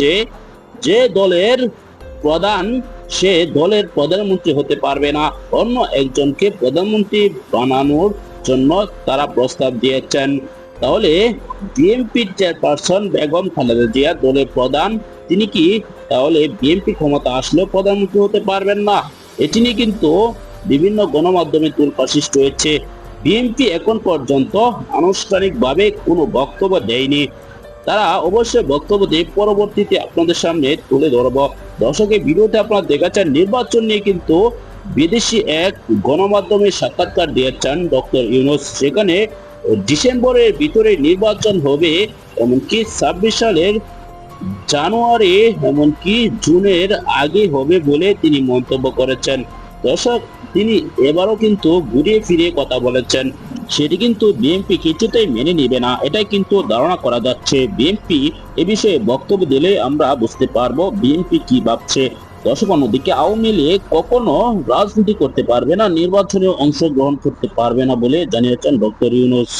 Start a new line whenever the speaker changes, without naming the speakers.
যে যে দলের প্রধান, সে দলের প্রধানমন্ত্রী হতে পারবে না। অন্য একজনকে প্রধানমন্ত্রী বানানোর জন্য তারা প্রস্তাব দিয়েছেন। তাহলে বিএনপির চেয়ারপারসন বেগম খালেদা জিয়া দলের প্রধান, তিনি কি তাহলে বিএনপি ক্ষমতা আসলেও প্রধানমন্ত্রী হতে পারবেন না? এটি নিয়ে কিন্তু বিভিন্ন গণমাধ্যমে তুলপা সৃষ্টি হয়েছে বিএনপি এখন পর্যন্ত আনুষ্ঠানিকভাবে কোনো বক্তব্য দেয়নি। তারা অবশ্যই বক্তব্য দিয়ে পরবর্তীতে আপনাদের সামনে তুলে ধরব। দর্শকের ভিডিওতে আপনারা দেখাচ্ছেন, নির্বাচন নিয়ে কিন্তু বিদেশি এক গণমাধ্যমে সাক্ষাৎকার দিয়েছেন ডক্টর ইউনুস। সেখানে ডিসেম্বরের ভিতরে নির্বাচন হবে, এমনকি ছাব্বিশ সালের জানুয়ারি, এমনকি জুনের আগে হবে বলে তিনি মন্তব্য করেছেন। দর্শক, তিনি এবারও কিন্তু ঘুরিয়ে ফিরিয়ে কথা বলেছেন। সেটি কিন্তু বিএনপি কিছুতেই মেনে নিবে না। এটাই কিন্তু ধারণা করা যাচ্ছে। বিএনপি এ বিষয়ে বক্তব্য দিলে আমরা বুঝতে পারব বিএনপি কি ভাবছে। দর্শক অন্যদিকে আওয়ামী লীগ কখনো রাজনীতি করতে পারবে না নির্বাচনে অংশগ্রহণ করতে পারবে না বলে জানিয়েছেন ডক্টর ইউনুস।